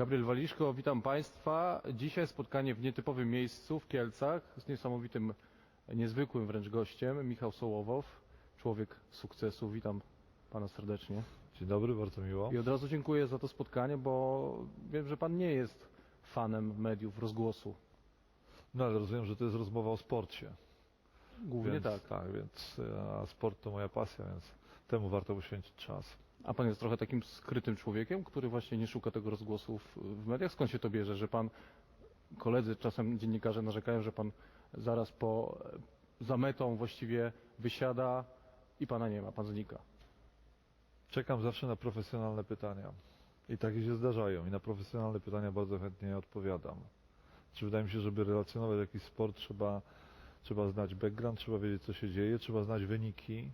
Gabriel Waliszko, witam Państwa. Dzisiaj spotkanie w nietypowym miejscu w Kielcach z niesamowitym, niezwykłym wręcz gościem, Michał Sołowow, człowiek sukcesu. Witam Pana serdecznie. Dzień dobry, bardzo miło. I od razu dziękuję za to spotkanie, bo wiem, że Pan nie jest fanem mediów, rozgłosu. No ale rozumiem, że to jest rozmowa o sporcie. Głównie więc, tak. Tak, więc e, a sport to moja pasja, więc temu warto poświęcić czas. A Pan jest trochę takim skrytym człowiekiem, który właśnie nie szuka tego rozgłosu w, w mediach. Skąd się to bierze, że Pan, koledzy, czasem dziennikarze narzekają, że Pan zaraz po, za metą właściwie wysiada i Pana nie ma, Pan znika. Czekam zawsze na profesjonalne pytania. I takie się zdarzają. I na profesjonalne pytania bardzo chętnie odpowiadam. Czy wydaje mi się, żeby relacjonować jakiś sport, trzeba, trzeba znać background, trzeba wiedzieć, co się dzieje, trzeba znać wyniki.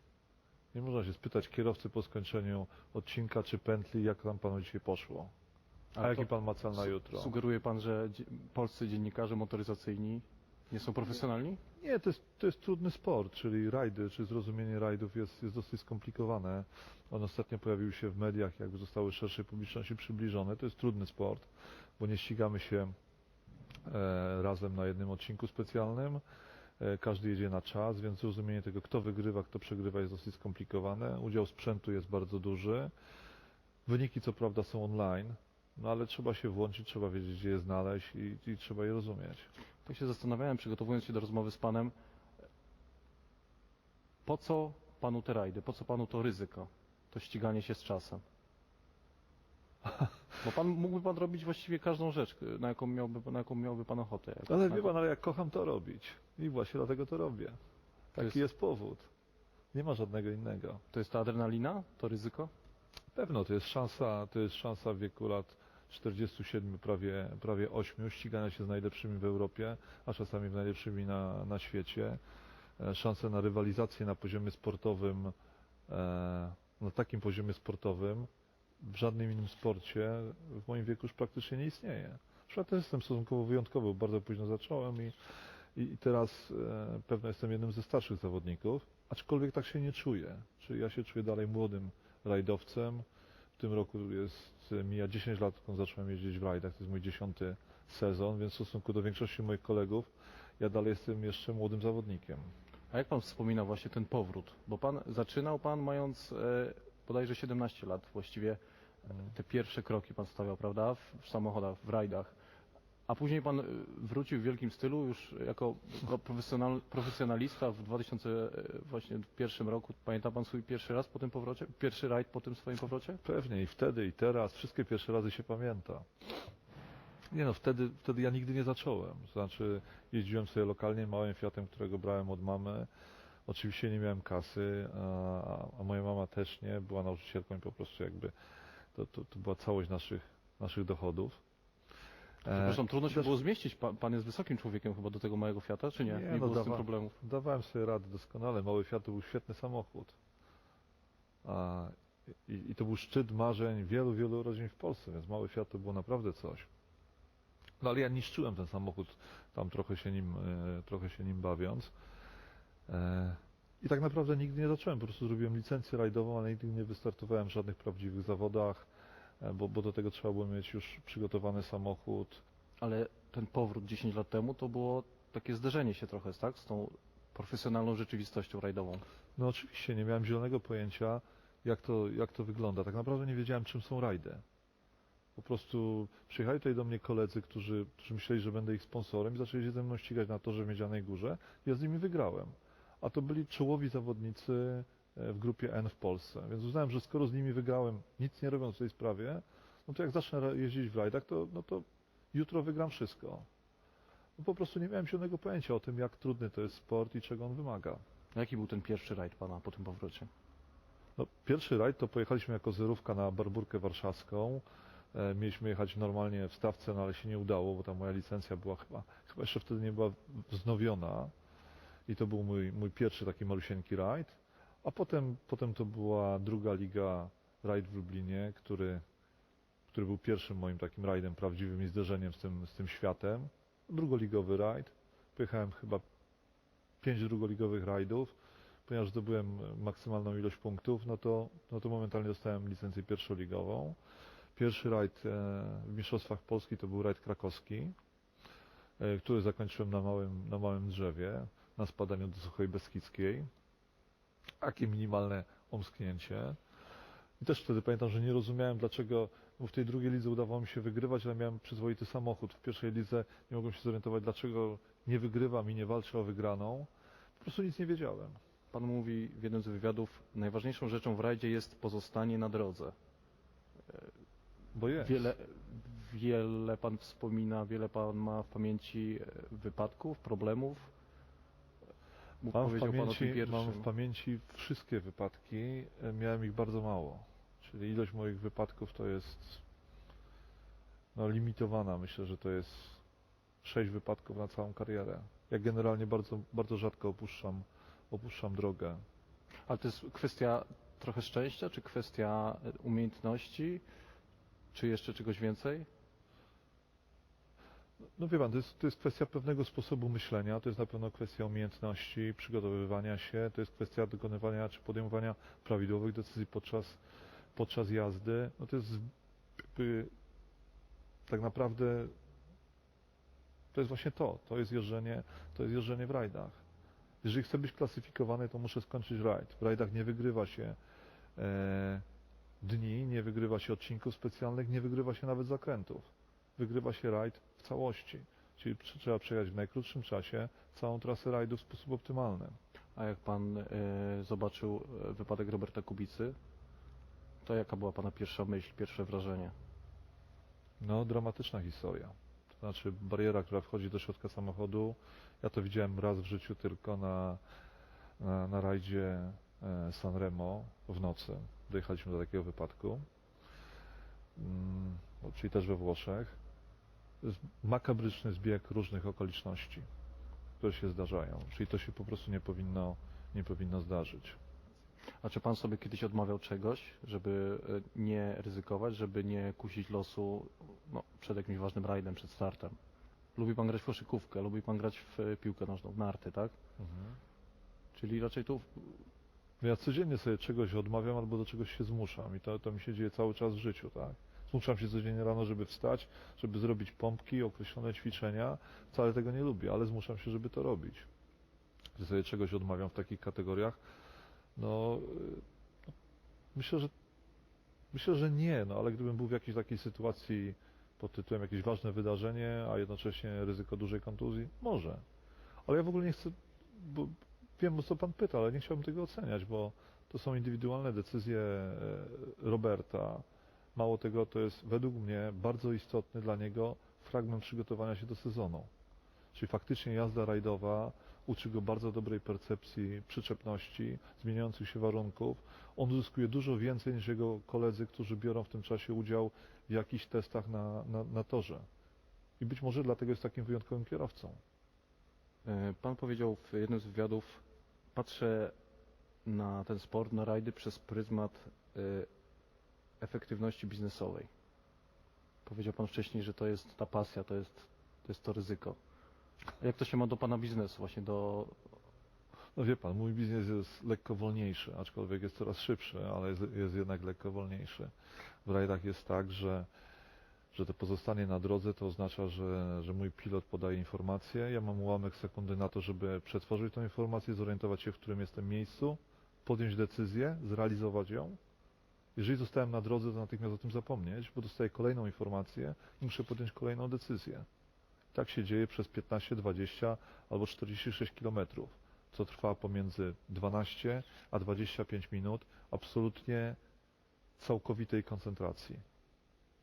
Nie można się spytać kierowcy po skończeniu odcinka czy pętli, jak tam panu dzisiaj poszło. A, jaki pan ma cel na jutro? Sugeruje Pan, że dzie- polscy dziennikarze motoryzacyjni nie są profesjonalni? Nie, to jest, to jest trudny sport, czyli rajdy, czy zrozumienie rajdów jest, jest dosyć skomplikowane. On ostatnio pojawił się w mediach, jakby zostały szerszej publiczności przybliżone. To jest trudny sport, bo nie ścigamy się e, razem na jednym odcinku specjalnym. E, każdy jedzie na czas, więc zrozumienie tego, kto wygrywa, kto przegrywa jest dosyć skomplikowane. Udział sprzętu jest bardzo duży. Wyniki co prawda są online, no ale trzeba się włączyć, trzeba wiedzieć, gdzie je znaleźć i, i trzeba je rozumieć. Tak się zastanawiałem, przygotowując się do rozmowy z Panem, po co Panu te rajdy, po co Panu to ryzyko, to ściganie się z czasem? Bo Pan mógłby Pan robić właściwie każdą rzecz, na jaką miałby, na jaką miałby Pan ochotę. Jak- Ale wie pan, ale ja kocham to robić. I właśnie dlatego to robię. Taki jest- jest... powód. Nie ma żadnego innego. To jest ta adrenalina, to ryzyko? Pewno to jest szansa, to jest szansa w wieku lat 47, prawie, prawie 8, ścigania się z najlepszymi w Europie, a czasami w najlepszymi na, na świecie. E, Szanse na rywalizację na poziomie sportowym, e, na takim poziomie sportowym w żadnym innym sporcie w moim wieku już praktycznie nie istnieje. Ja też jestem stosunkowo wyjątkowy, bo bardzo późno zacząłem i, i, teraz e, pewno jestem jednym ze starszych zawodników, aczkolwiek tak się nie czuję. Czyli ja się czuję dalej młodym rajdowcem. W tym roku jest, mija 10 lat, odkąd zacząłem jeździć w rajdach. To jest mój dziesiąty sezon, więc w stosunku do większości moich kolegów ja dalej jestem jeszcze młodym zawodnikiem. A jak Pan wspomina właśnie ten powrót? Bo Pan zaczynał Pan mając e, bodajże 17 lat właściwie. e, Te pierwsze kroki Pan stawiał, prawda? W, w samochodach, w rajdach. A później Pan e, wrócił w wielkim stylu już jako profesjonal, profesjonalista w 2001 roku. Pamięta Pan swój pierwszy raz po tym powrocie? Pierwszy rajd po tym swoim powrocie? Pewnie i wtedy, i teraz, wszystkie pierwsze razy się pamięta. Nie no, wtedy, wtedy ja nigdy nie zacząłem. Znaczy, jeździłem sobie lokalnie małym Fiatem, którego brałem od mamy. Oczywiście nie miałem kasy, a, a moja mama też nie, była nauczycielką i po prostu jakby to, to, to była całość naszych, naszych dochodów. E, Zresztą trudno się też- było zmieścić. Pan, pan jest wysokim człowiekiem chyba do tego małego Fiata, czy nie? Nie, Nie, no było z tym dawa- problemów. Dawałem sobie radę doskonale. Mały Fiat to był świetny samochód. A, i, I to był szczyt marzeń wielu, wielu rodzin w Polsce, więc Mały Fiat to było naprawdę coś. No ale ja niszczyłem ten samochód, tam trochę się nim, e, trochę się nim bawiąc. I tak naprawdę nigdy nie zacząłem, po prostu zrobiłem licencję rajdową, ale nigdy nie wystartowałem w żadnych prawdziwych zawodach, e, bo, bo do tego trzeba było mieć już przygotowany samochód, Ale ten powrót 10 lat temu to było takie zderzenie się trochę, tak? Z tą profesjonalną rzeczywistością rajdową. No oczywiście, nie miałem zielonego pojęcia, jak to, jak to wygląda. Tak naprawdę nie wiedziałem, czym są rajdy. Po prostu przyjechali tutaj do mnie koledzy, którzy, którzy myśleli, że będę ich sponsorem i zaczęli się ze mną ścigać na torze w Miedzianej Górze. Ja z nimi wygrałem. A to byli czołowi zawodnicy e, w grupie N w Polsce. Więc uznałem, że skoro z nimi wygrałem, nic nie robiąc w tej sprawie, no to jak zacznę jeździć w rajdach, to, no to jutro wygram wszystko. No po prostu nie miałem zielonego pojęcia o tym, jak trudny to jest sport i czego on wymaga. Jaki był ten pierwszy rajd pana po tym powrocie? No, pierwszy rajd to pojechaliśmy jako zerówka na Barburkę Warszawską. E, mieliśmy jechać normalnie w stawce, no ale się nie udało, bo ta moja licencja była chyba, chyba jeszcze wtedy nie była wznowiona. I to był mój, mój pierwszy taki malusieńki rajd. A potem, potem to była druga liga rajd w Lublinie, który, który był pierwszym moim takim rajdem prawdziwym i zderzeniem z tym, z tym światem. Drugoligowy rajd. Pojechałem chyba pięć drugoligowych rajdów ponieważ zdobyłem maksymalną ilość punktów, no to, no to momentalnie dostałem licencję pierwszoligową. Pierwszy rajd e, w Mistrzostwach Polski to był rajd krakowski, e, który zakończyłem na małym, na małym drzewie, na spadaniu do Suchej Beskidzkiej. Takie minimalne omsknięcie. I też wtedy pamiętam, że nie rozumiałem dlaczego, bo w tej drugiej lidze udawało mi się wygrywać, ale miałem przyzwoity samochód. W pierwszej lidze nie mogłem się zorientować, dlaczego nie wygrywam i nie walczę o wygraną. Po prostu nic nie wiedziałem. Pan mówi w jednym z wywiadów, najważniejszą rzeczą w rajdzie jest pozostanie na drodze. Bo jest. Wiele, wiele pan wspomina, wiele pan ma w pamięci wypadków, problemów. Mógł Mam w, powiedział pan o tym pamięci, pierwszym. mam w pamięci wszystkie wypadki, e, miałem ich bardzo mało. Czyli ilość moich wypadków to jest no, limitowana. Myślę, że to jest sześć wypadków na całą karierę. Ja generalnie bardzo, bardzo rzadko opuszczam, opuszczam drogę. Ale to jest kwestia trochę szczęścia, czy kwestia e, umiejętności, czy jeszcze czegoś więcej? No wie pan, to jest, to jest kwestia pewnego sposobu myślenia, to jest na pewno kwestia umiejętności, przygotowywania się, to jest kwestia dokonywania czy podejmowania prawidłowych decyzji podczas, podczas jazdy. No to jest tak naprawdę to jest właśnie to, to jest jeżdżenie, to jest jeżdżenie w rajdach. Jeżeli chcę być klasyfikowany, to muszę skończyć rajd. W rajdach nie wygrywa się e, dni, nie wygrywa się odcinków specjalnych, nie wygrywa się nawet zakrętów wygrywa się rajd całości. Czyli trzeba przejechać w najkrótszym czasie całą trasę rajdu w sposób optymalny. A jak pan e, zobaczył e, wypadek Roberta Kubicy, to jaka była pana pierwsza myśl, pierwsze wrażenie? No, dramatyczna historia. To znaczy bariera, która wchodzi do środka samochodu. Ja to widziałem raz w życiu tylko na, na, na rajdzie e, Sanremo w nocy. Dojechaliśmy do takiego wypadku. Mm, no, czyli też we Włoszech. To jest makabryczny zbieg różnych okoliczności, które się zdarzają. Czyli to się po prostu nie powinno, nie powinno zdarzyć. A czy pan sobie kiedyś odmawiał czegoś, żeby e, nie ryzykować, żeby nie kusić losu no, przed jakimś ważnym rajdem, przed startem? Lubi pan grać w koszykówkę, lubi pan grać w e, piłkę nożną, w narty, tak? Czyli raczej tu Ja codziennie sobie czegoś odmawiam albo do czegoś się zmuszam i to, to mi się dzieje cały czas w życiu, tak? Zmuszam się codziennie rano, żeby wstać, żeby zrobić pompki, określone ćwiczenia. Wcale tego nie lubię, ale zmuszam się, żeby to robić. Gdy sobie czegoś odmawiam w takich kategoriach, no y, myślę, że myślę, że nie, no ale gdybym był w jakiejś takiej sytuacji pod tytułem jakieś ważne wydarzenie, a jednocześnie ryzyko dużej kontuzji, może. Ale ja w ogóle nie chcę, bo wiem o co pan pyta, ale nie chciałbym tego oceniać, bo to są indywidualne decyzje e, Roberta. Mało tego, to jest według mnie bardzo istotny dla niego fragment przygotowania się do sezonu. Czyli faktycznie jazda rajdowa uczy go bardzo dobrej percepcji przyczepności, zmieniających się warunków. On uzyskuje dużo więcej niż jego koledzy, którzy biorą w tym czasie udział w jakichś testach na, na, na torze. I być może dlatego jest takim wyjątkowym kierowcą. e, pan powiedział w jednym z wywiadów, patrzę na ten sport, na rajdy przez pryzmat e, efektywności biznesowej. Powiedział pan wcześniej, że to jest ta pasja, to jest to, jest to ryzyko. A jak to się ma do pana biznesu, właśnie do... No wie pan, mój biznes jest lekko wolniejszy, aczkolwiek jest coraz szybszy, ale jest, jest jednak lekko wolniejszy. W rajdach jest tak, że, że to pozostanie na drodze to oznacza, że, że mój pilot podaje informację, ja mam ułamek sekundy na to, żeby przetworzyć tą informację, zorientować się, w którym jestem miejscu, podjąć decyzję, zrealizować ją. Jeżeli zostałem na drodze, to natychmiast o tym zapomnieć, bo dostaję kolejną informację i muszę podjąć kolejną decyzję. Tak się dzieje przez 15, 20 albo 46 kilometrów co trwa pomiędzy 12 a 25 minut absolutnie całkowitej koncentracji.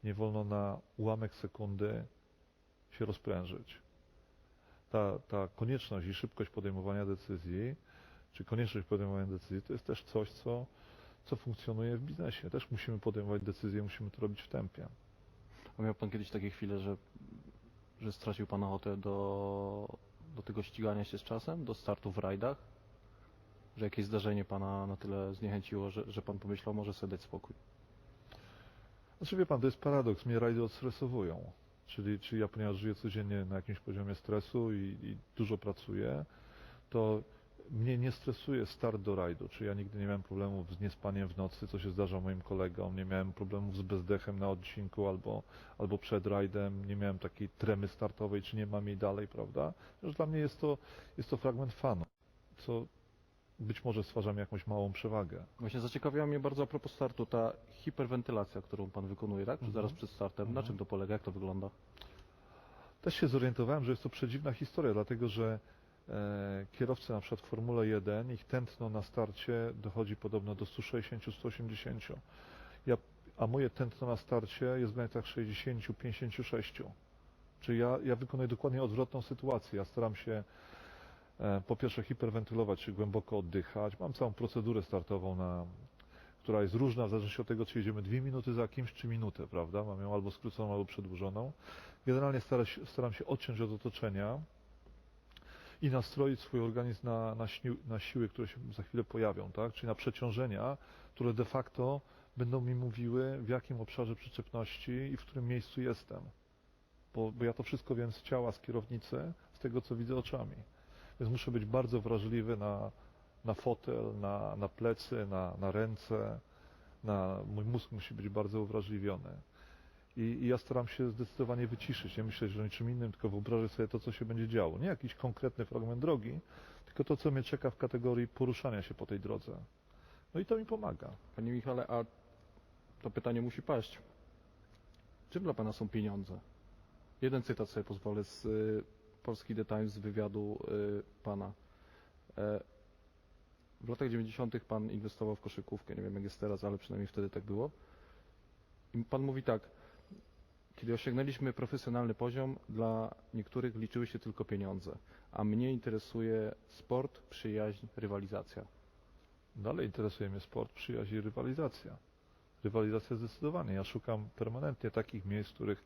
Nie wolno na ułamek sekundy się rozprężyć. Ta, ta konieczność i szybkość podejmowania decyzji, czy konieczność podejmowania decyzji, to jest też coś, co, co funkcjonuje w biznesie. Też musimy podejmować decyzje, musimy to robić w tempie. A miał pan kiedyś takie chwile, że, że stracił pan ochotę do, do tego ścigania się z czasem, do startu w rajdach? Że jakieś zdarzenie pana na tyle zniechęciło, że, że pan pomyślał, może sobie dać spokój? Znaczy wie pan, to jest paradoks, mnie rajdy odstresowują. Czyli, czyli ja ponieważ żyję codziennie na jakimś poziomie stresu i, i dużo pracuję, to mnie nie stresuje start do rajdu, czy ja nigdy nie miałem problemów z niespaniem w nocy, co się zdarza moim kolegom, nie miałem problemów z bezdechem na odcinku albo, albo przed rajdem, nie miałem takiej tremy startowej, czy nie mam jej dalej, prawda? Że dla mnie jest to, jest to fragment fanu, co być może stwarza mi jakąś małą przewagę. Właśnie zaciekawiła mnie bardzo a propos startu ta hiperwentylacja, którą pan wykonuje, tak? Czy Mhm. zaraz przed startem. Na Mhm. czym to polega? Jak to wygląda? Też się zorientowałem, że jest to przedziwna historia, dlatego że kierowcy na przykład w Formule 1, ich tętno na starcie dochodzi podobno do 160-180. Ja, a moje tętno na starcie jest w granicach 60-56. Czyli ja, ja wykonuję dokładnie odwrotną sytuację. Ja staram się e, po pierwsze hiperwentylować, czy głęboko oddychać. Mam całą procedurę startową, na, która jest różna w zależności od tego, czy jedziemy dwie minuty za kimś, czy minutę, prawda? Mam ją albo skróconą, albo przedłużoną. Generalnie staram się, staram się odciąć od otoczenia i nastroić swój organizm na, na, śniu, na siły, które się za chwilę pojawią, tak? czyli na przeciążenia, które de facto będą mi mówiły, w jakim obszarze przyczepności i w którym miejscu jestem. Bo, bo ja to wszystko wiem z ciała, z kierownicy, z tego, co widzę oczami. Więc muszę być bardzo wrażliwy na, na fotel, na, na plecy, na, na ręce. Na, mój mózg musi być bardzo uwrażliwiony. I, I ja staram się zdecydowanie wyciszyć, nie myśleć o niczym innym, tylko wyobrażać sobie to, co się będzie działo. Nie jakiś konkretny fragment drogi, tylko to, co mnie czeka w kategorii poruszania się po tej drodze. No i to mi pomaga. Panie Michale, a to pytanie musi paść. Czym dla pana są pieniądze? Jeden cytat sobie pozwolę z y, Polski The Times z wywiadu y, pana. E, w latach 90. pan inwestował w koszykówkę. Nie wiem jak jest teraz, ale przynajmniej wtedy tak było. I pan mówi tak. Kiedy osiągnęliśmy profesjonalny poziom, dla niektórych liczyły się tylko pieniądze, a mnie interesuje sport, przyjaźń, rywalizacja. Dalej interesuje mnie sport, przyjaźń i rywalizacja. Rywalizacja zdecydowanie. Ja szukam permanentnie takich miejsc, w których,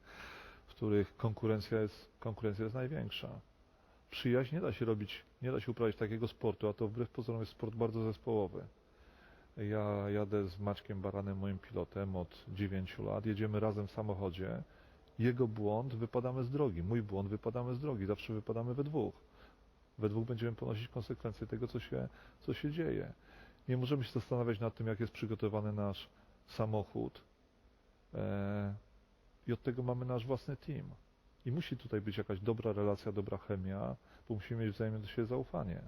w których konkurencja, jest, konkurencja jest największa. Przyjaźń nie da się robić, nie da się uprawiać takiego sportu, a to wbrew pozorom jest sport bardzo zespołowy. Ja jadę z Maćkiem Baranem, moim pilotem, od 9 lat. Jedziemy razem w samochodzie. Jego błąd wypadamy z drogi, mój błąd wypadamy z drogi. Zawsze wypadamy we dwóch. We dwóch będziemy ponosić konsekwencje tego, co się, co się dzieje. Nie możemy się zastanawiać nad tym, jak jest przygotowany nasz samochód. E, I od tego mamy nasz własny team. I musi tutaj być jakaś dobra relacja, dobra chemia, bo musimy mieć wzajemnie do siebie zaufanie.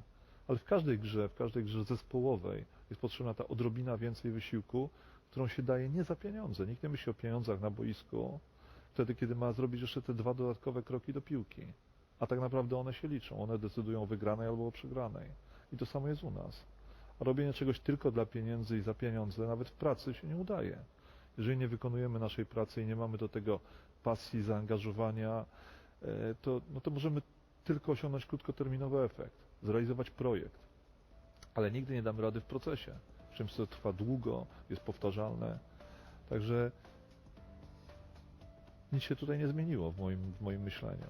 Ale w każdej grze, w każdej grze zespołowej jest potrzebna ta odrobina więcej wysiłku, którą się daje nie za pieniądze. Nikt nie myśli o pieniądzach na boisku, wtedy, kiedy ma zrobić jeszcze te dwa dodatkowe kroki do piłki. A tak naprawdę one się liczą. One decydują o wygranej albo o przegranej. I to samo jest u nas. A robienie czegoś tylko dla pieniędzy i za pieniądze, nawet w pracy, się nie udaje. Jeżeli nie wykonujemy naszej pracy i nie mamy do tego pasji, zaangażowania, e, to, no to możemy tylko osiągnąć krótkoterminowy efekt, zrealizować projekt. Ale nigdy nie damy rady w procesie. Czymś, co trwa długo, jest powtarzalne. Także nic się tutaj nie zmieniło w moim, w moim myśleniu.